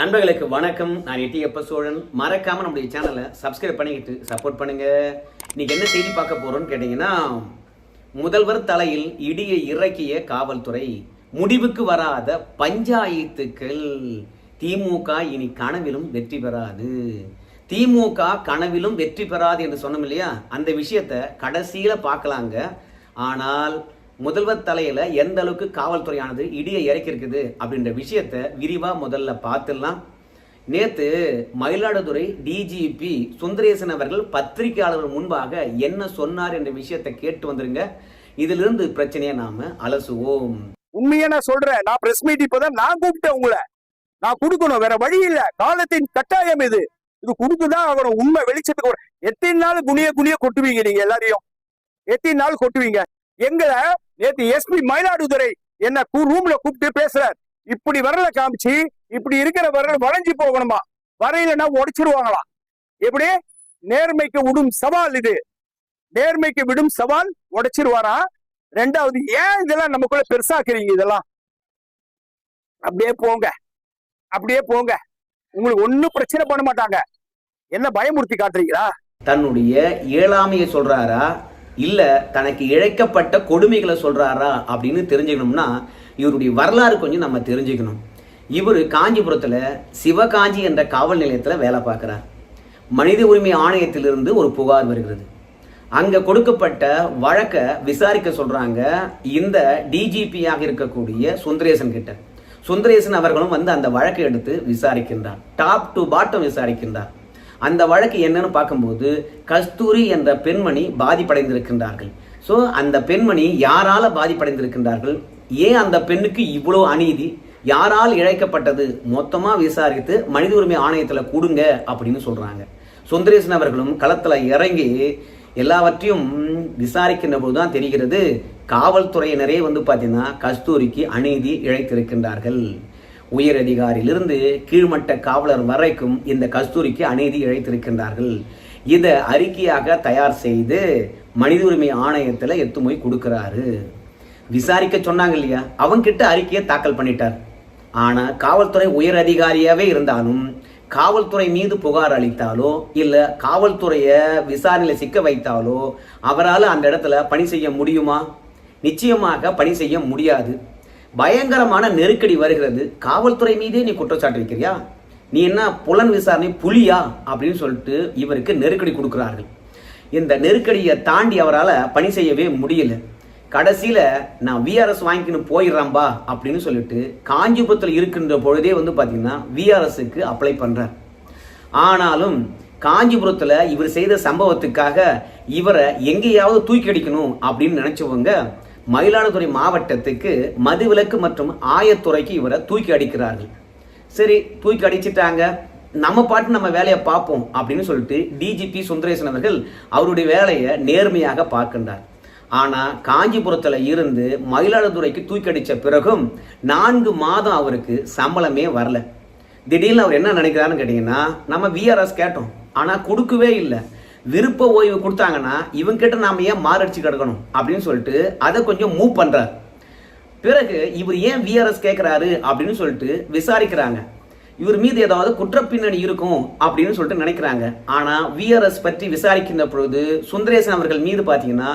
நண்பர்களுக்கு வணக்கம். நான் எட்டியப்ப சோழன். மறக்காம நம்முடைய சேனலை சப்ஸ்கிரைப் பண்ணிக்கிட்டு சப்போர்ட் பண்ணுங்க. இன்னைக்கு என்ன செய்தி பார்க்க போறோம்னு கேட்டீங்கன்னா முதல்வர் தலையில் இடியை இறக்கிய காவல்துறை முடிவுக்கு வராத பஞ்சாயத்துக்கள் திமுக இனி கனவிலும் வெற்றி பெறாது. திமுக கனவிலும் வெற்றி பெறாது என்று சொன்னோம் இல்லையா? அந்த விஷயத்தை கடைசியில் பார்க்கலாங்க. ஆனால் முதல்வர் தலையில எந்த அளவுக்கு காவல்துறையானது இடியை இறக்கிருக்குது அப்படின்ற விஷயத்த விரிவா முதல்ல பார்த்துடலாம். நேத்து மயிலாடுதுறை டிஜிபி சுந்தரேசன் அவர்கள் பத்திரிகையாளர்கள் முன்பாக என்ன சொன்னார் என்ற விஷயத்தை கேட்டு வந்துருங்க. இதிலிருந்து பிரச்சனையை நாம அலசுவோம். உண்மையா நான் சொல்றேன். நான் பிரஸ் மீட் இப்பதான் நான் கூப்பிட்டேன் உங்களை. நான் கொடுக்கணும். வேற வழி இல்ல. காலத்தின் கட்டாயம் இது. இது கொடுத்துதான் ஆகணும். உண்மை வெளிச்சத்துக்கு எத்தனை நாள் குனிய குனிய கொட்டுவீங்க நீங்க எல்லாரையும்? எத்தனை நாள் கொட்டுவீங்க? எங்களை நேத்து எஸ்பி மயிலாடுதுறை என்ன ரூம்ல கூப்பிட்டு பேசுறாரு. இப்படி வரல காமிச்சு இப்படி இருக்கிற வரல வளைஞ்சு போகணுமா? வரையிலன்னா உடைச்சிருவாங்களாம் எப்படி? நேர்மைக்கு விடும் சவால் இது. நேர்மைக்கு விடும் சவால் உடைச்சிருவாரா? ரெண்டாவது ஏன் இதெல்லாம் நமக்குள்ள பெருசாக்குறீங்க இதெல்லாம்? அப்படியே போங்க. அப்படியே போங்க. உங்களுக்கு ஒண்ணும் பிரச்சனை பண்ண மாட்டாங்க. என்ன பயமுறுத்தி காட்டுறீங்களா? தன்னுடைய இயலாமையை சொல்றாரா? இல்லை தனக்கு இழைக்கப்பட்ட கொடுமைகளை சொல்கிறாரா அப்படின்னு தெரிஞ்சுக்கணும்னா இவருடைய வரலாறு கொஞ்சம் நம்ம தெரிஞ்சுக்கணும். இவர் காஞ்சிபுரத்தில் சிவகாஞ்சி என்ற காவல் நிலையத்தில் வேலை பார்க்குறார். மனித உரிமை ஆணையத்திலிருந்து ஒரு புகார் வருகிறது. அங்கே கொடுக்கப்பட்ட வழக்கை விசாரிக்க சொல்கிறாங்க இந்த டிஜிபியாக இருக்கக்கூடிய சுந்தரேசன் கிட்ட. சுந்தரேசன் அவர்களும் வந்து அந்த வழக்கை எடுத்து விசாரிக்கின்றார். டாப் டு பாட்டம் விசாரிக்கின்றார். அந்த வழக்கு என்னன்னு பார்க்கும்போது கஸ்தூரி என்ற பெண்மணி பாதிப்படைந்திருக்கின்றார்கள். ஸோ அந்த பெண்மணி யாரால பாதிப்படைந்திருக்கின்றார்கள்? ஏன் அந்த பெண்ணுக்கு இவ்வளோ அநீதி? யாரால் இழைக்கப்பட்டது? மொத்தமாக விசாரித்து மனித உரிமை ஆணையத்தில் கொடுங்க அப்படின்னு சொல்கிறாங்க சுந்தரேசன் அவர்களும் களத்தில் இறங்கி எல்லாவற்றையும் விசாரிக்கின்ற போது தான் தெரிகிறது காவல்துறையினரே வந்து பார்த்தீங்கன்னா கஸ்தூரிக்கு அநீதி இழைத்திருக்கின்றார்கள். உயர் அதிகாரியிலிருந்து கீழ்மட்ட காவலர் வரைக்கும் இந்த கஸ்தூரிக்கு அநீதி இழைத்திருக்கின்றார்கள். இதை அறிக்கையாக தயார் செய்து மனித உரிமை ஆணையத்தில் எத்து போய் விசாரிக்க சொன்னாங்க இல்லையா? அவங்கிட்ட அறிக்கையை தாக்கல் பண்ணிட்டார். ஆனால் காவல்துறை உயர் அதிகாரியாகவே இருந்தாலும் காவல்துறை மீது புகார் அளித்தாலோ இல்லை காவல்துறையை விசாரணையில் சிக்க வைத்தாலோ அவரால் அந்த இடத்துல பணி செய்ய முடியுமா? நிச்சயமாக பணி செய்ய முடியாது. பயங்கரமான நெருக்கடி வருகிறது. காவல்துறை மீதே நீ குற்றச்சாட்டு வைக்கிறியா? நீ என்ன புலன் விசாரணை புலியா? அப்படின்னு சொல்லிட்டு இவருக்கு நெருக்கடி கொடுக்குறார்கள். இந்த நெருக்கடியை தாண்டி அவரால் பணி செய்யவே முடியல. கடைசியில் நான் விஆர்எஸ் வாங்கிக்கணும் போயிடுறாம்பா அப்படின்னு சொல்லிட்டு காஞ்சிபுரத்தில் இருக்கின்ற பொழுதே வந்து பார்த்தீங்கன்னா விஆர்எஸ்க்கு அப்ளை பண்ணுறார் ஆனாலும் காஞ்சிபுரத்தில் இவர் செய்த சம்பவத்துக்காக இவரை எங்கேயாவது தூக்கி அடிக்கணும் அப்படின்னு நினச்சவங்க மயிலாடுதுறை மாவட்டத்துக்கு மதுவிலக்கு மற்றும் ஆயத்துறைக்கு இவரை தூக்கி அடிக்கிறார்கள். சரி தூக்கி அடிச்சிட்டாங்க. நம்ம பாட்டு நம்ம வேலையை பார்ப்போம் அப்படின்னு சொல்லிட்டு டிஜிபி சுந்தரேசன் அவர்கள் அவருடைய வேலையை நேர்மையாக பார்க்கின்றார். ஆனால் காஞ்சிபுரத்தில் இருந்து மயிலாடுதுறைக்கு தூக்கி அடித்த பிறகும் நான்கு மாதம் அவருக்கு சம்பளமே வரல. திடீர்னு அவர் என்ன நினைக்கிறாருன்னு கேட்டிங்கன்னா நம்ம விஆர்எஸ் கேட்டோம். ஆனால் கொடுக்கவே இல்லை. விருப்ப ஓய்வு கொடுத்தாங்கன்னா இவங்கிட்ட நாம ஏன் மாரடிச்சு கிடக்கணும்? அப்படின்னு சொல்லிட்டு அதை கொஞ்சம் மூவ் பண்ணுறார் பிறகு இவர் ஏன் விஆர்எஸ் கேட்குறாரு அப்படின்னு சொல்லிட்டு விசாரிக்கிறாங்க. இவர் மீது ஏதாவது குற்றப்பின்னணி இருக்கும் அப்படின்னு சொல்லிட்டு நினைக்கிறாங்க. ஆனால் விஆர்எஸ் பற்றி விசாரிக்கின்ற பொழுது சுந்தரேசன் அவர்கள் மீது பார்த்தீங்கன்னா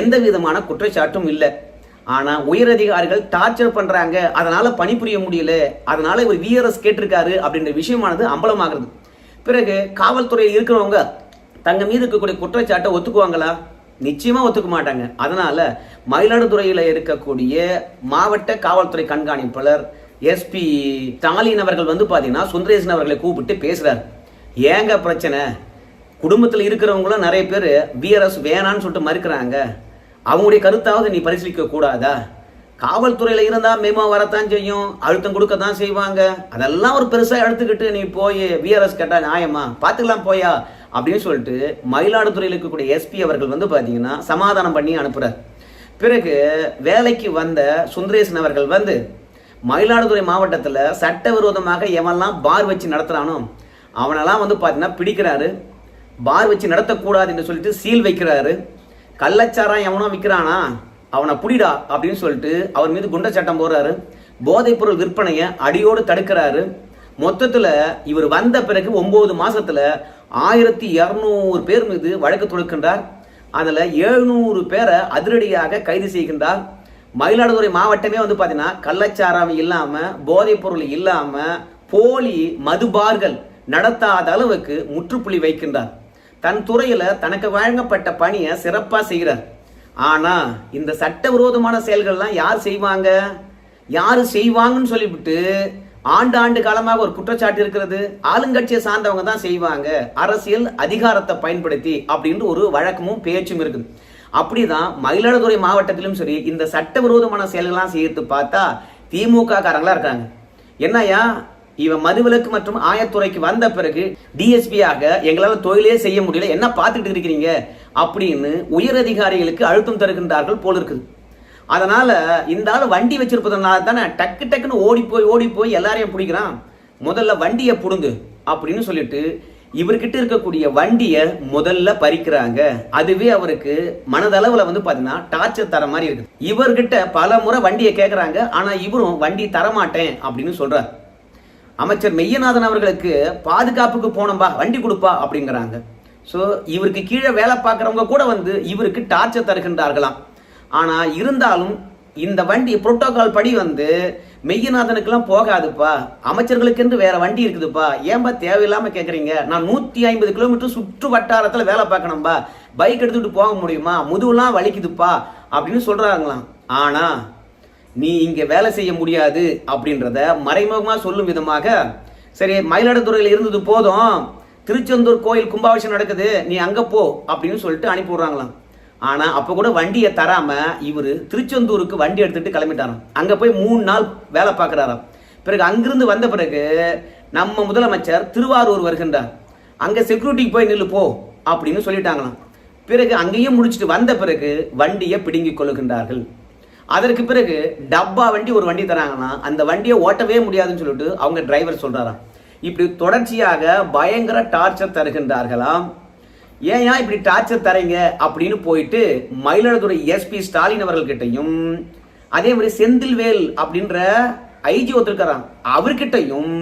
எந்த விதமான குற்றச்சாட்டும் இல்லை. ஆனால் உயரதிகாரிகள் டார்ச்சர் பண்ணுறாங்க அதனால் பணிபுரிய முடியல. அதனால் இவர் விஆர்எஸ் கேட்டிருக்காரு அப்படின்ற விஷயமானது அம்பலமாகிறது. பிறகு காவல்துறையில் இருக்கிறவங்க தங்க மீது இருக்கக்கூடிய குற்றச்சாட்டை ஒத்துக்குவாங்களா? நிச்சயமா ஒத்துக்க மாட்டாங்க. அதனால மயிலாடுதுறையில இருக்கக்கூடிய மாவட்ட காவல்துறை கண்காணிப்பாளர் எஸ்பி ஸ்டாலின் அவர்கள் வந்து பார்த்தீங்கன்னா சுந்தரேசன் அவர்களை கூப்பிட்டு பேசுறாரு. ஏங்க பிரச்சனை? குடும்பத்தில் இருக்கிறவங்களும் நிறைய பேர் பிஆர்எஸ் வேணான்னு சொல்லிட்டு மறுக்கிறாங்க. அவங்களுடைய கருத்தாவது நீ பரிசீலிக்க கூடாதா? காவல்துறையில் இருந்தா மேமா வரத்தான் செய்யும் அழுத்தம் கொடுக்க தான் செய்வாங்க. அதெல்லாம் ஒரு பெருசா எடுத்துக்கிட்டு நீ போய் விஆர்எஸ் கேட்டா நியாயமா? பாத்துக்கலாம் போயா? அப்படின்னு சொல்லிட்டு மயிலாடுதுறையில் இருக்கக்கூடிய எஸ்பி அவர்கள் வந்து பார்த்தீங்கன்னா சமாதானம் பண்ணி அனுப்புகிறார் பிறகு வேலைக்கு வந்த சுந்தரேசன் அவர்கள் வந்து மயிலாடுதுறை மாவட்டத்தில் சட்டவிரோதமாக எவன்லாம் பார் வச்சு நடத்துகிறானோ அவனெல்லாம் வந்து பார்த்தீங்கன்னா பிடிக்கிறாரு. பார் வச்சு நடத்தக்கூடாது என்று சொல்லிட்டு சீல் வைக்கிறாரு. கள்ளச்சாரம் எவனோ விற்கிறானா அவனை புடிடா அப்படின்னு சொல்லிட்டு அவர் மீது குண்ட சட்டம் போடுறாரு போதைப்பொருள் விற்பனையை அடியோடு தடுக்கிறாரு. மொத்தத்தில் இவர் வந்த பிறகு ஒம்பது மாதத்தில் ஆயிரத்தி இரநூறு பேர் மீது வழக்கு தொடுக்கின்றார். அதில் எழுநூறு பேரை அதிரடியாக கைது செய்கின்றார். மயிலாடுதுறை மாவட்டமே வந்து பார்த்தீங்கன்னா கள்ளச்சாராயம் இல்லாமல் போதைப்பொருள் இல்லாமல் போலி மதுபார்கள் நடத்தாத அளவுக்கு முற்றுப்புள்ளி வைக்கின்றார். தன் துறையில் தனக்கு வழங்கப்பட்ட பணியை சிறப்பாக செய்கிறார். ஆனால் இந்த சட்டவிரோதமான செயல்கள்லாம் யார் செய்வாங்க? யார் செய்வாங்கன்னு சொல்லிவிட்டு ஆண்டு ஆண்டு காலமாக ஒரு குற்றச்சாட்டு இருக்கிறது. ஆளுங்கட்சியை சார்ந்தவங்க தான் செய்வாங்க. அரசியல் அதிகாரத்தை பயன்படுத்தி அப்படின்ற ஒரு வழக்கமும் பேச்சும் இருக்குது. அப்படிதான் மயிலாடுதுறை மாவட்டத்திலும் சரி இந்த சட்டவிரோதமான செயல்கள்லாம் செய்யறது பார்த்தா திமுக காரங்களா இருக்காங்க. என்னய்யா? இவன் மதுவிலக்கு மற்றும் ஆயத்துறைக்கு வந்த பிறகு டிஎஸ்பியாக எங்களால் தொழிலே செய்ய முடியல என்ன பார்த்துட்டு இருக்கிறீங்க? அப்படின்னு உயர் அதிகாரிகளுக்கு அழுத்தம் தருகின்றார்கள் போல இருக்குது. அதனால் இந்த ஆள் வண்டி வச்சிருப்பதனால தானே டக்கு டக்குன்னு ஓடி போய் ஓடி போய் எல்லாரையும் பிடிக்கிறான். முதல்ல வண்டியை பிடுங்கு அப்படின்னு சொல்லிட்டு இவர்கிட்ட இருக்கக்கூடிய வண்டியை முதல்ல பறிக்கிறாங்க. அதுவே அவருக்கு மனதளவில் வந்து பார்த்தீங்கன்னா டார்ச்சர் தர மாதிரி இருக்குது. இவர்கிட்ட பல முறை வண்டியை கேட்குறாங்க ஆனால் இவரும் வண்டி தரமாட்டேன் அப்படின்னு சொல்கிறார் அமைச்சர் மெய்யநாதன் அவர்களுக்கு பாதுகாப்புக்கு போனோம்பா வண்டி கொடுப்பா அப்படிங்கிறாங்க. ஸோ இவருக்கு கீழே வேலை பார்க்குறவங்க கூட வந்து இவருக்கு டார்ச்சர் தருகின்றார்களாம். ஆனால் இருந்தாலும் இந்த வண்டி புரோட்டோகால் படி வந்து மெய்யநாதனுக்கெல்லாம் போகாதுப்பா. அமைச்சர்களுக்கென்று வேற வண்டி இருக்குதுப்பா. ஏன்பா தேவையில்லாமல் கேட்குறீங்க நான் நூற்றி ஐம்பது கிலோமீட்டர் சுற்று வட்டாரத்தில் வேலை பார்க்கணும்பா. பைக் எடுத்துக்கிட்டு போக முடியுமா? முதுகுலாம் வலிக்குதுப்பா. அப்படின்னு சொல்கிறாங்களாம் ஆனால் நீ இங்கே வேலை செய்ய முடியாது அப்படின்றத மறைமுகமாக சொல்லும் விதமாக சரி மயிலாடுதுறையில் இருந்தது போதும். திருச்செந்தூர் கோயில் கும்பாபிஷேகம் நடக்குது. நீ அங்கே போ அப்படின்னு சொல்லிட்டு அனுப்பி விட்றாங்களாம். ஆனால் அப்போ கூட வண்டியை தராமல் இவர் திருச்செந்தூருக்கு வண்டி எடுத்துகிட்டு கிளம்பிட்டாராம். அங்கே போய் மூணு நாள் வேலை பார்க்குறாராம். பிறகு அங்கிருந்து வந்த பிறகு நம்ம முதலமைச்சர் திருவாரூர் வருகின்றார். அங்கே செக்யூரிட்டிக்கு போய் நில்லு போ அப்படின்னு சொல்லிட்டாங்களாம். பிறகு அங்கேயும் முடிச்சுட்டு வந்த பிறகு வண்டியை பிடுங்கிக் கொள்ளுகின்றார்கள் அதற்கு பிறகு டப்பா வண்டி ஒரு வண்டி தராங்கன்னா அந்த வண்டியை ஓட்டவே முடியாதுன்னு சொல்லிட்டு அவங்க டிரைவர் சொல்கிறாராம் இப்படி தொடர்ச்சியாக பயங்கர டார்ச்சர் தருகின்றார்களாம். ஏன் இப்படி டார்ச்சர் தரீங்க அப்படின்னு போயிட்டு மயிலாடுதுறை எஸ்பி ஸ்டாலின் அவர்கள்கிட்டையும் அதே மாதிரி செந்தில்வேல் அப்படின்ற ஐஜி ஒருத்தருக்காராம் அவர்கிட்டையும்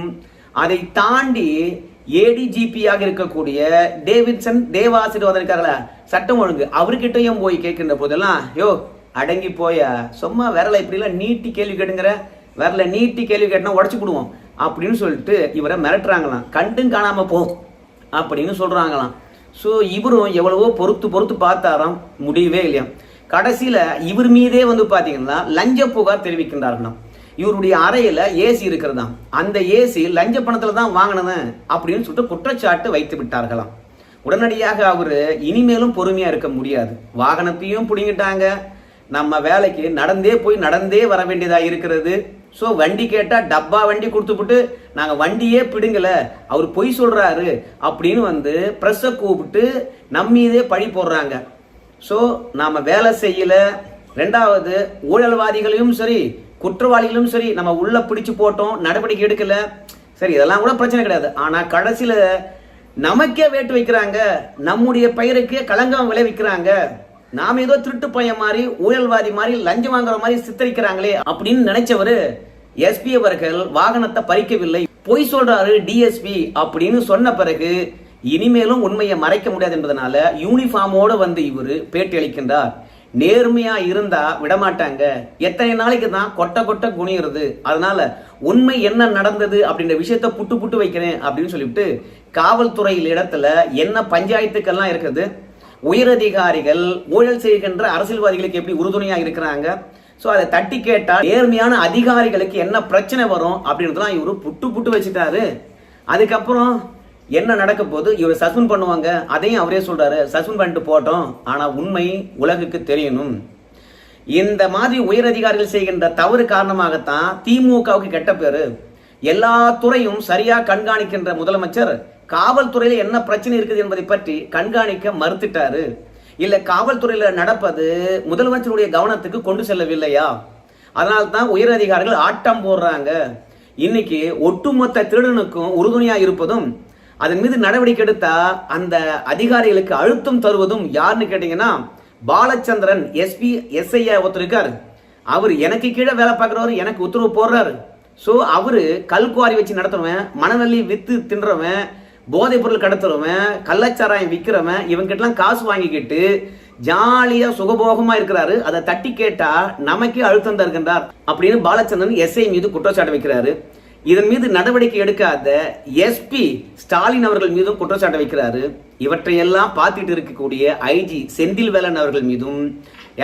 அதை தாண்டி ஏடிஜிபியாக இருக்கக்கூடிய டேவிட்சன் தேவாசிரியர் வந்திருக்காங்களா சட்டம் ஒழுங்கு அவர்கிட்டையும் போய் கேட்கின்ற போதெல்லாம் யோ அடங்கி போய சும்மா விரல இப்படிலாம் நீட்டி கேள்வி கேட்டுங்கிற விரல நீட்டி கேள்வி கேட்டினா உடச்சு விடுவோம் அப்படின்னு சொல்லிட்டு இவரை மிரட்டுறாங்களாம். கண்டும் காணாம போ அப்படின்னு சொல்றாங்களாம். ஸோ இவரும் எவ்வளவோ பொறுத்து பொறுத்து பார்த்தாராம். முடியவே இல்லையாம் கடைசியில் இவர் மீதே வந்து பார்த்தீங்கன்னா லஞ்ச புகார் தெரிவிக்கின்றார்களாம். இவருடைய அறையில் ஏசி இருக்கிறதாம். அந்த ஏசி லஞ்ச பணத்தில் தான் வாங்கினது அப்படின்னு சொல்லிட்டு குற்றச்சாட்டு வைத்து விட்டார்களாம். உடனடியாக அவர் இனிமேலும் பொறுமையாக இருக்க முடியாது. வாகனத்தையும் பிடிங்கிட்டாங்க. நம்ம வேலைக்கு நடந்தே போய் நடந்தே வர வேண்டியதாக இருக்கிறது. ஸோ வண்டி கேட்டால் டப்பா வண்டி கொடுத்துப்புட்டு நாங்கள் வண்டியே பிடுங்கலை அவர் பொய் சொல்கிறாரு அப்படின்னு வந்து ப்ரெஸ்ஸை கூப்பிட்டு நம்மீதே பழி போடுறாங்க. ஸோ நாம் வேலை செய்யல. ரெண்டாவது ஊழல்வாதிகளையும் சரி குற்றவாளிகளும் சரி நம்ம உள்ளே பிடிச்சு போட்டோம் நடவடிக்கை எடுக்கலை. சரி இதெல்லாம் கூட பிரச்சனை கிடையாது. ஆனால் கடைசியில் நமக்கே வேட்டு வைக்கிறாங்க. நம்முடைய பெயருக்கே களங்கம் விளைவிக்கிறாங்க. நாம் ஏதோ திருட்டு பையன் மாதிரி ஊழல்வாதி மாதிரி லஞ்சம் வாங்குற மாதிரி சித்தரிக்கிறாங்களே அப்படின்னு நினைச்சவரு எஸ்பி அவர்கள் வாகனத்தை பறிக்கவில்லை. பொய் சொல்றாரு டிஎஸ்பி அப்படின்னு சொன்ன பிறகு இனிமேலும் உண்மையை மறைக்க முடியாது என்பதனால யூனிஃபார்மோட வந்து இவரு பேட்டி அளிக்கின்றார். நேர்மையா இருந்தா விடமாட்டாங்க. எத்தனை நாளைக்கு தான் கொட்ட கொட்ட குனியிறது. அதனால உண்மை என்ன நடந்தது அப்படின்ற விஷயத்த புட்டு புட்டு வைக்கிறேன் அப்படின்னு சொல்லிவிட்டு காவல்துறையில் இடத்துல என்ன பஞ்சாயத்துக்கெல்லாம் இருக்குது உயரதிகாரிகள் ஊழல் செய்கின்ற அரசியல்வாதிகளுக்கு எப்படி உறுதுணையா இருக்கிறாங்க? ஸோ அதை தட்டி கேட்டால் நேர்மையான அதிகாரிகளுக்கு என்ன பிரச்சனை வரும் அப்படின்றதெல்லாம் இவரு புட்டு புட்டு வச்சுட்டாரு. அதுக்கப்புறம் என்ன நடக்க போது இவர் சஸ்பெண்ட் பண்ணுவாங்க. அதையும் அவரே சொல்றாரு. சஸ்பெண்ட் பண்ணிட்டு போட்டோம் ஆனால் உண்மை உலகுக்கு தெரியணும். இந்த மாதிரி உயரதிகாரிகள் செய்கின்ற தவறு காரணமாகத்தான் திமுகவுக்கு கெட்ட பேரு. எல்லா துறையும் சரியா கண்காணிக்கின்ற முதலமைச்சர் காவல்துறையில் என்ன பிரச்சனை இருக்குது என்பதை பற்றி கண்காணிக்க மறுத்துட்டாரு. இல்ல காவல்துறையில நடப்பது முதலமைச்சருடைய கவனத்துக்கு கொண்டு செல்லவில்லையா? அதனால தான் உயர் அதிகாரிகள் ஆட்டம் போடுறாங்க. இன்னைக்கு ஒட்டுமொத்த திருடனுக்கும் உறுதுணையா இருப்பதும் அதன் மீது நடவடிக்கை எடுத்தா அந்த அதிகாரிகளுக்கு அழுத்தம் தருவதும் யாருன்னு கேட்டீங்கன்னா பாலச்சந்திரன் எஸ்பி எஸ்ஐயா ஒருத்தர் இருக்கார். அவர் எனக்கு கீழே வேலை பார்க்குறவர் எனக்கு உத்தரவு போடுறாரு. ஸோ அவரு கல்குவாரி வச்சு நடத்துறவன் மணவெள்ளி வித்து தின்றவன் போதைப் பொருள் கடத்துறவன் கள்ளச்சாராயம் விற்கிறவன் இவங்கிட்டலாம் காசு வாங்கிக்கிட்டு ஜாலியா சுகபோகமா இருக்கிறாரு. அதை தட்டி கேட்டா நமக்கே அழுத்தம் தருகின்றார் அப்படின்னு பாலச்சந்திரன் எஸ்ஐ மீது குற்றச்சாட்டு வைக்கிறாரு. இதன் மீது நடவடிக்கை எடுக்காத எஸ்பி ஸ்டாலின் அவர்கள் மீதும் குற்றச்சாட்டு வைக்கிறாரு. இவற்றையெல்லாம் பார்த்துட்டு இருக்கக்கூடிய ஐஜி செந்தில் வேலன் அவர்கள் மீதும்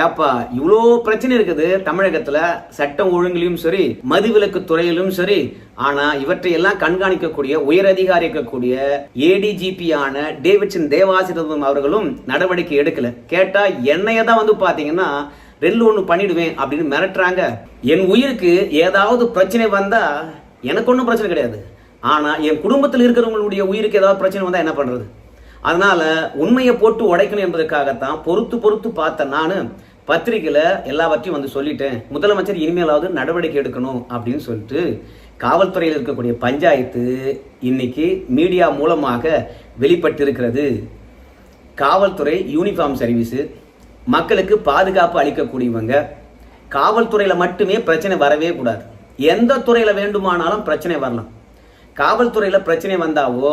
ஏப்பா இவ்வளோ பிரச்சனை இருக்குது தமிழகத்துல சட்டம் ஒழுங்கிலும் சரி மதுவிலக்கு துறையிலும் சரி ஆனா இவற்றையெல்லாம் கண்காணிக்கக்கூடிய உயர் அதிகாரி இருக்கக்கூடிய ஏடிஜிபி ஆன டேவிட்சன் தேவாசிரதம் அவர்களும் நடவடிக்கை எடுக்கல. கேட்டா என்னைய தான் வந்து பாத்தீங்கன்னா ரெல்லு ஒன்று பண்ணிடுவேன் அப்படின்னு மிரட்டுறாங்க. என் உயிருக்கு ஏதாவது பிரச்சனை வந்தா எனக்கு ஒன்றும் பிரச்சனை கிடையாது. ஆனா என் குடும்பத்தில் இருக்கிறவங்களுடைய உயிருக்கு ஏதாவது பிரச்சனை வந்தா என்ன பண்றது? அதனால் உண்மையை போட்டு உடைக்கணும் என்பதற்காகத்தான் பொறுத்து பொறுத்து பார்த்தேன் நான் பத்திரிகையில் எல்லாவற்றையும் வந்து சொல்லிட்டேன். முதலமைச்சர் இனிமேலாவது நடவடிக்கை எடுக்கணும் அப்படின்னு சொல்லிட்டு காவல்துறையில் இருக்கக்கூடிய பஞ்சாயத்து இன்னைக்கு மீடியா மூலமாக வெளிப்பட்டிருக்கிறது. காவல்துறை யூனிஃபார்ம் சர்வீஸு மக்களுக்கு பாதுகாப்பு அளிக்கக்கூடியவங்க காவல்துறையில் மட்டுமே பிரச்சனை வரவே கூடாது. எந்த துறையில் வேண்டுமானாலும் பிரச்சனை வரலாம். காவல்துறையில் பிரச்சனை வந்தாவோ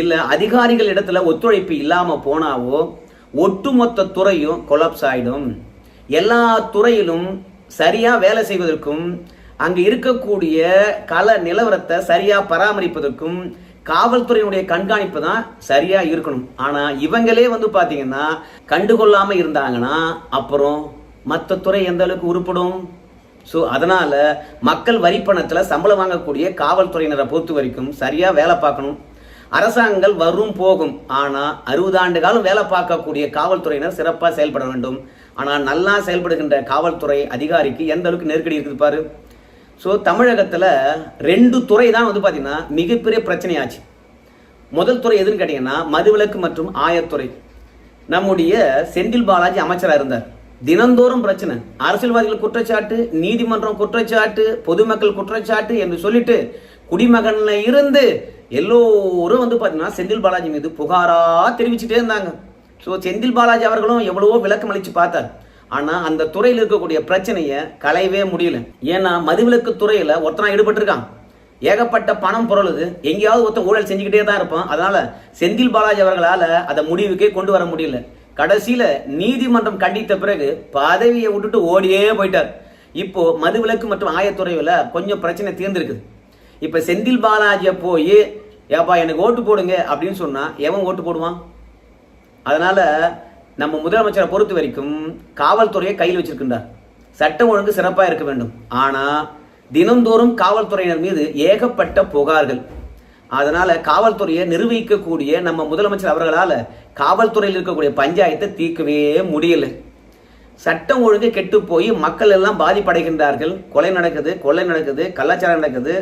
இல்லை அதிகாரிகள் இடத்துல ஒத்துழைப்பு இல்லாமல் போனாவோ ஒட்டுமொத்த துறையும் கொலாப்ஸ் ஆகிடும் எல்லா துறையிலும் சரியாக வேலை செய்வதற்கும் அங்கே இருக்கக்கூடிய கல நிலவரத்தை சரியாக பராமரிப்பதற்கும் காவல்துறையினுடைய கண்காணிப்பு தான் சரியா இருக்கணும். ஆனா இவங்களே வந்து பாத்தீங்கன்னா கண்டுகொள்ளாம இருந்தாங்கன்னா அப்புறம் மற்ற துறை எந்த அளவுக்கு உருப்படும்? ஸோ அதனால மக்கள் வரி சம்பளம் வாங்கக்கூடிய காவல்துறையினரை பொறுத்த வரைக்கும் சரியா வேலை பார்க்கணும். அரசாங்கங்கள் வரும் போகும். ஆனால் அறுபது ஆண்டு காலம் வேலை பார்க்கக்கூடிய காவல்துறையினர் சிறப்பாக செயல்பட வேண்டும். ஆனால் நல்லா செயல்படுகின்ற காவல்துறை அதிகாரிக்கு எந்த அளவுக்கு நெருக்கடி இருக்குது பாரு. ஸோ தமிழகத்தில் ரெண்டு துறை தான் வந்து பார்த்தீங்கன்னா மிகப்பெரிய பிரச்சனையாச்சு. முதல் துறை எதுன்னு கேட்டிங்கன்னா மதுவிலக்கு மற்றும் ஆயத்துறை நம்முடைய செந்தில் பாலாஜி அமைச்சராக இருந்தார். தினந்தோறும் பிரச்சனை. அரசியல்வாதிகள் குற்றச்சாட்டு நீதிமன்றம் குற்றச்சாட்டு பொதுமக்கள் குற்றச்சாட்டு என்று சொல்லிட்டு குடிமகன்ல இருந்து எல்லோரும் வந்து பார்த்தீங்கன்னா செந்தில் பாலாஜி மீது புகாரா தெரிவிச்சுட்டே இருந்தாங்க. ஸோ செந்தில் பாலாஜி அவர்களும் எவ்வளவோ விளக்கம் அளிச்சு பார்த்தார். ஆனா அந்த துறையில் இருக்கக்கூடிய பிரச்சனையை களையவே முடியல. ஏன்னா மதுவிலக்கு துறையில ஒருத்தனா ஈடுபட்டிருக்கான். ஏகப்பட்ட பணம் புரளுது. எங்கேயாவது ஒருத்தன் ஊழல் செஞ்சுக்கிட்டே தான் இருப்பான். அதனால செந்தில் பாலாஜி அவர்களால் அதை முடிவுக்கே கொண்டு வர முடியல. கடைசியில் நீதிமன்றம் கண்டித்த பிறகு பதவியை விட்டுட்டு ஓடியே போயிட்டார். இப்போ மதுவிலக்கு மற்றும் ஆயத்துறையில் கொஞ்சம் பிரச்சனை தீர்ந்துருக்குது இப்போ செந்தில் பாலாஜியை போய் ஏப்பா எனக்கு ஓட்டு போடுங்க அப்படின்னு சொன்னால் எவன் ஓட்டு போடுவான்? அதனால நம்ம முதலமைச்சரை பொறுத்த வரைக்கும் காவல்துறையை கையில் வச்சிருக்கின்றார். சட்டம் ஒழுங்கு சிறப்பாக இருக்க வேண்டும். ஆனால் தினந்தோறும் காவல்துறையினர் மீது ஏகப்பட்ட புகார்கள். அதனால காவல்துறையை நிர்வகிக்கக்கூடிய நம்ம முதலமைச்சர் அவர்களால் காவல்துறையில் இருக்கக்கூடிய பஞ்சாயத்தை தீர்க்கவே முடியல. சட்டம் ஒழுங்கு கெட்டு போய் மக்கள் எல்லாம் பாதிப்படைகின்றார்கள். கொலை நடக்குது கொள்ளை நடக்குது கலாச்சாரம் நடக்குது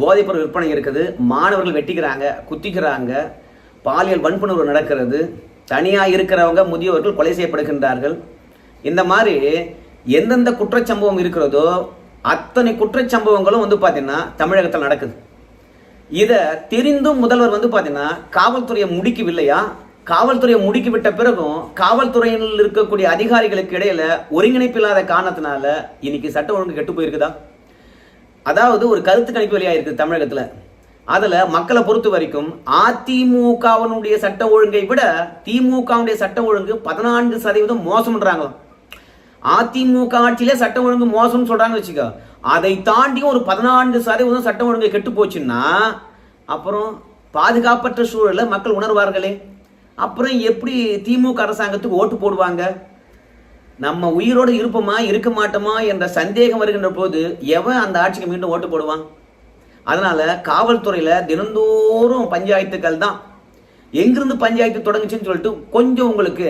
போதைப்பொருள் விற்பனை இருக்குது மாணவர்கள் வெட்டிக்கிறாங்க குத்திக்கிறாங்க பாலியல் வன்புணர்வு நடக்கிறது தனியாக இருக்கிறவங்க முதியவர்கள் கொலை செய்யப்படுகின்றார்கள். இந்த மாதிரி எந்தெந்த குற்றச்சம்பவம் இருக்கிறதோ அத்தனை குற்றச்சம்பவங்களும் வந்து பார்த்தீங்கன்னா தமிழகத்தில் நடக்குது. இதை தெரிந்தும் முதல்வர் வந்து பார்த்தீங்கன்னா காவல்துறையை முடிக்கவில்லையா? காவல்துறையை முடிக்கிவிட்ட பிறகும் காவல்துறையில் இருக்கக்கூடிய அதிகாரிகளுக்கு இடையில ஒருங்கிணைப்பு இல்லாத காரணத்தினால இன்னைக்கு சட்டம் ஒழுங்கு கெட்டு போயிருக்குதா? அதாவது ஒரு கருத்து கணிப்பு வெளியாயிருக்கு தமிழகத்துல. அதில் மக்களை பொறுத்த வரைக்கும் அதிமுகவனுடைய சட்ட ஒழுங்கை விட திமுகவுடைய சட்ட ஒழுங்கு பதினான்கு சதவீதம் மோசம்ன்றாங்களாம். அதிமுக ஆட்சியிலே சட்ட ஒழுங்கு மோசம்னு சொல்கிறாங்கன்னு வச்சுக்கோ அதை தாண்டி ஒரு பதினான்கு சதவீதம் சட்டம் ஒழுங்கு கெட்டு போச்சுன்னா அப்புறம் பாதுகாப்பற்ற சூழலை மக்கள் உணர்வார்களே. அப்புறம் எப்படி திமுக அரசாங்கத்துக்கு ஓட்டு போடுவாங்க? நம்ம உயிரோடு இருப்போமா இருக்க மாட்டோமா என்ற சந்தேகம் வருகின்ற போது எவன் அந்த ஆட்சிக்கு மீண்டும் ஓட்டு போடுவான்? அதனால காவல்துறையில் தினந்தோறும் பஞ்சாயத்துக்கள் தான். எங்கிருந்து பஞ்சாயத்து தொடங்குச்சுன்னு சொல்லிட்டு கொஞ்சம் உங்களுக்கு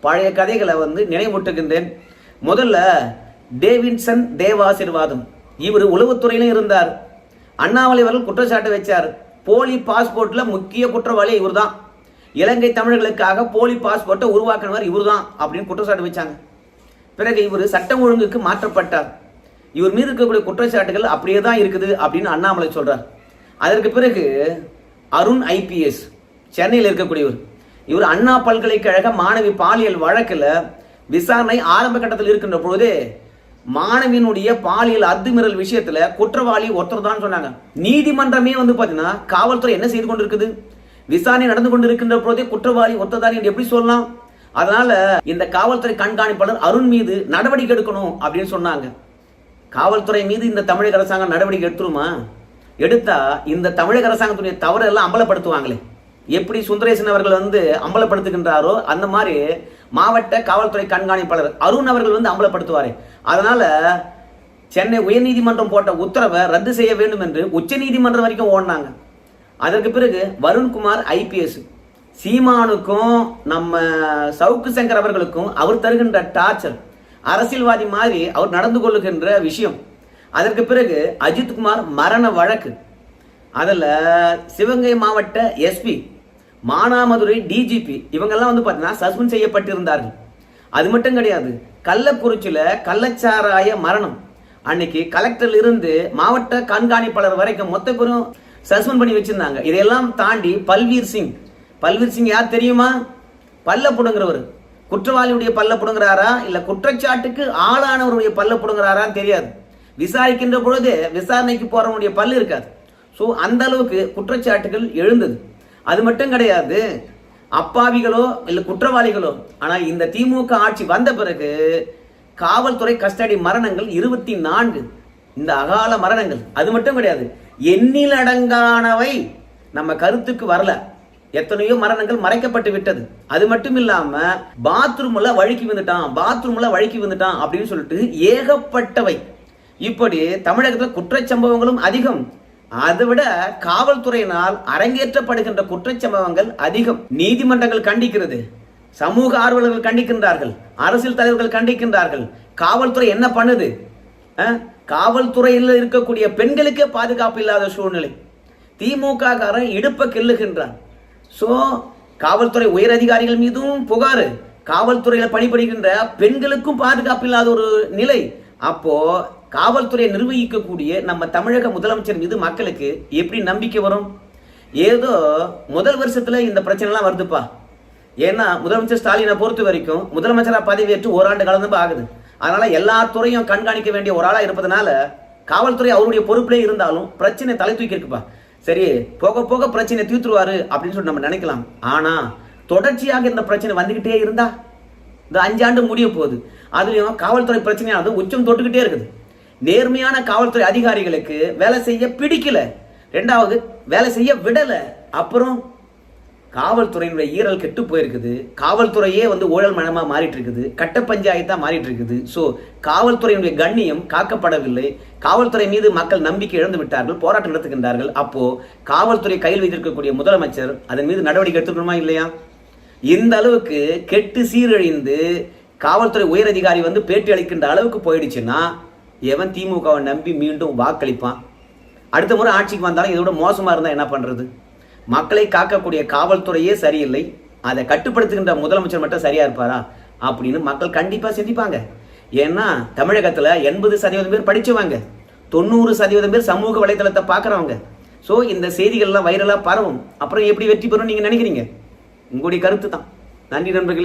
பழைய கதைகளை வந்து நினைவூட்டுகின்றேன். முதல்ல டேவின்சன் தேவாசிர்வாதம். இவர் உளவுத்துறையிலும் இருந்தார். அண்ணாமலை அவர்கள் குற்றச்சாட்டு வச்சார். போலி பாஸ்போர்ட்டில் முக்கிய குற்றவாளி இவர் தான் இலங்கை தமிழர்களுக்காக போலி பாஸ்போர்ட்டை உருவாக்கினவர் இவர்தான் அப்படின்னு குற்றச்சாட்டு வச்சாங்க. பிறகு இவர் சட்டம் ஒழுங்குக்கு மாற்றப்பட்டார். இவர் மீது இருக்கக்கூடிய குற்றச்சாட்டுகள் அப்படியே தான் இருக்குது அப்படின்னு அண்ணாமலை சொல்கிறார் அதற்கு பிறகு அருண் ஐபிஎஸ் சென்னையில் இருக்கக்கூடியவர். இவர் அண்ணா பல்கலைக்கழக மாணவி பாலியல் வழக்கில் விசாரணை ஆரம்ப கட்டத்தில் இருக்கின்ற பொழுது மாணவியினுடைய பாலியல் அத்துமீறல் விஷயத்துல குற்றவாளி ஒருத்தர் தான் சொன்னாங்க. நீதிமன்றமே வந்து பாத்தீங்கன்னா காவல்துறை என்ன செய்து கொண்டிருக்குது? விசாரணை நடந்து கொண்டிருக்கின்ற போதே குற்றவாளி ஒத்ததாரி என்று எப்படி சொல்லலாம்? அதனால இந்த காவல்துறை கண்காணிப்பாளர் அருண் மீது நடவடிக்கை எடுக்கணும் அப்படின்னு சொன்னாங்க. காவல்துறை மீது இந்த தமிழக அரசாங்கம் நடவடிக்கை எடுத்துருமா? எடுத்தா இந்த தமிழக அரசாங்கத்துடைய தவறு எல்லாம் அம்பலப்படுத்துவாங்களே. எப்படி சுந்தரேசன் அவர்கள் வந்து அம்பலப்படுத்துகின்றாரோ அந்த மாதிரி மாவட்ட காவல்துறை கண்காணிப்பாளர் அருண் அவர்கள் வந்து அம்பலப்படுத்துவார். அதனால சென்னை உயர்நீதிமன்றம் போட்ட உத்தரவை ரத்து செய்ய வேண்டும் என்று உச்ச நீதிமன்றம் வரைக்கும் ஓடினாங்க. அதற்கு பிறகு வருண்குமார் ஐபிஎஸ் சீமானுக்கும் நம்ம சவுக்கு சங்கர் அவர்களுக்கும் அவர் தருகின்ற டார்ச்சர் அரசியல்வாதி மாதிரி அவர் நடந்து கொள்ளுகின்ற விஷயம். அதற்கு பிறகு அஜித்குமார் மரண வழக்கு. அதில் சிவகங்கை மாவட்ட எஸ்பி மானாமதுரை டிஜிபி இவங்கெல்லாம் வந்து பார்த்தீங்கன்னா சஸ்பெண்ட் செய்யப்பட்டிருந்தார்கள். அது மட்டும் கிடையாது கள்ளக்குறிச்சியில் கள்ளச்சாராய மரணம். அன்னைக்கு கலெக்டர்ல இருந்து மாவட்ட கண்காணிப்பாளர் வரைக்கும் மொத்த பேரும் சஸ்பெண்ட் பண்ணி வச்சிருந்தாங்க. இதையெல்லாம் தாண்டி பல்வீர் சிங். பல்வீர் சிங் யார் தெரியுமா? பல்ல புடுங்குறவர் குற்றவாளியுடைய பல்ல புடுங்குறாரா இல்ல குற்றச்சாட்டுக்கு ஆளானவருடைய பல்ல புடுங்குறாரான்னு தெரியாது. விசாரிக்கின்ற பொழுது விசாரணைக்கு போறவனுடைய பல்லு இருக்காது. ஸோ அந்த அளவுக்கு குற்றச்சாட்டுகள் எழுந்தது. அது மட்டும் கிடையாது. அப்பாவிகளோ இல்லை குற்றவாளிகளோ ஆனால் இந்த திமுக ஆட்சி வந்த பிறகு காவல்துறை கஸ்டடி மரணங்கள் இருபத்தி நான்கு இந்த அகால மரணங்கள் அது மட்டும் கிடையாது. எண்ணிலடங்கானவை நம்ம கருத்துக்கு வரல. எத்தனையோ மரணங்கள் மறைக்கப்பட்டு விட்டது. அது மட்டும் இல்லாம பாத்ரூம்ல வழுக்கி வந்துட்டான் பாத்ரூம்ல வழுக்கி வந்துட்டான் அப்படின்னு சொல்லிட்டு ஏகப்பட்டவை. இப்படி தமிழகத்தில் குற்றச்சம்பவங்களும் அதிகம். அதைவிட காவல்துறையினால் அரங்கேற்றப்படுகின்ற குற்றச்சம்பவங்கள் அதிகம். நீதிமன்றங்கள் கண்டிக்கிறது. சமூக ஆர்வலர்கள் கண்டிக்கின்றார்கள். அரசியல் தலைவர்கள் கண்டிக்கின்றார்கள். காவல்துறை என்ன பண்ணுது? காவல்துறையில் இருக்கக்கூடிய பெண்களுக்கே பாதுகாப்பு இல்லாத சூழ்நிலை. திமுக காரன் இடுப்பை கெல்லுகின்றான் ஸோ காவல்துறை உயர் அதிகாரிகள் மீதும் புகார். காவல்துறையில் பணிபுரிகின்ற பெண்களுக்கும் பாதுகாப்பு இல்லாத ஒரு நிலை. அப்போது காவல்துறையை நிர்வகிக்கக்கூடிய நம்ம தமிழக முதலமைச்சர் மீது மக்களுக்கு எப்படி நம்பிக்கை வரும்? ஏதோ முதல் வருஷத்துல இந்த பிரச்சனைலாம் வருதுப்பா. ஏன்னா முதலமைச்சர் ஸ்டாலினை பொறுத்த வரைக்கும் முதலமைச்சராக பதவியேற்று ஓராண்டு காலம் தான் ஆகுது. அதனால எல்லா துறையும் கண்காணிக்க வேண்டிய ஒரு ஆளா இருப்பதனால காவல்துறை அவருடைய பொறுப்பிலே இருந்தாலும் பிரச்சனை தலை தூக்கி இருக்குப்பா. சரி போக போக பிரச்சனை தீர்த்துருவாரு அப்படின்னு சொல்லி நம்ம நினைக்கலாம். ஆனா தொடர்ச்சியாக இந்த பிரச்சனை வந்துகிட்டே இருந்தா இந்த அஞ்சாண்டு முடிய போகுது. அதுலயும் காவல்துறை பிரச்சனையானது உச்சம் தொட்டுக்கிட்டே இருக்குது. நேர்மையான காவல்துறை அதிகாரிகளுக்கு வேலை செய்ய பிடிக்கல. ரெண்டாவது வேலை செய்ய விடல. அப்புறம் காவல்துறையினுடைய ஈரல் கெட்டு போயிருக்குது. காவல்துறையே வந்து ஊழல் மனமா மாறிட்டு இருக்குது கட்ட பஞ்சாயத்தாக மாறிட்டு இருக்குது ஸோ காவல்துறையினுடைய கண்ணியம் காக்கப்படவில்லை. காவல்துறை மீது மக்கள் நம்பிக்கை இழந்து விட்டார்கள் போராட்டம் நடத்துகின்றார்கள். அப்போ காவல்துறை கையில் வைத்திருக்கக்கூடிய முதலமைச்சர் அதன் மீது நடவடிக்கை எடுத்துக்கணுமா இல்லையா? இந்த அளவுக்கு கெட்டு சீரழிந்து காவல்துறை உயர் அதிகாரி வந்து பேட்டி அளிக்கின்ற அளவுக்கு போயிடுச்சுன்னா எவன் திமுகவை நம்பி மீண்டும் வாக்களிப்பான்? அடுத்த முறை ஆட்சிக்கு வந்தாலும் இதோட மோசமாக இருந்தால் என்ன பண்ணுறது மக்களை காக்கக்கூடிய காவல்துறையே சரியில்லை. அதை கட்டுப்படுத்துகின்ற முதலமைச்சர் மட்டும் சரியாக இருப்பாரா? அப்படின்னு மக்கள் கண்டிப்பாக சிந்திப்பாங்க. ஏன்னா தமிழகத்தில் எண்பது சதவீதம் பேர் படிச்சவங்க தொண்ணூறு சதவீதம் பேர் சமூக வலைதளத்தை பார்க்குறவங்க. ஸோ இந்த செய்திகள்லாம் வைரலாக பரவும். அப்புறம் எப்படி வெற்றி பெறும் நீங்கள் நினைக்கிறீங்க? உங்களுடைய கருத்து தான் நன்றி நண்பர்களே.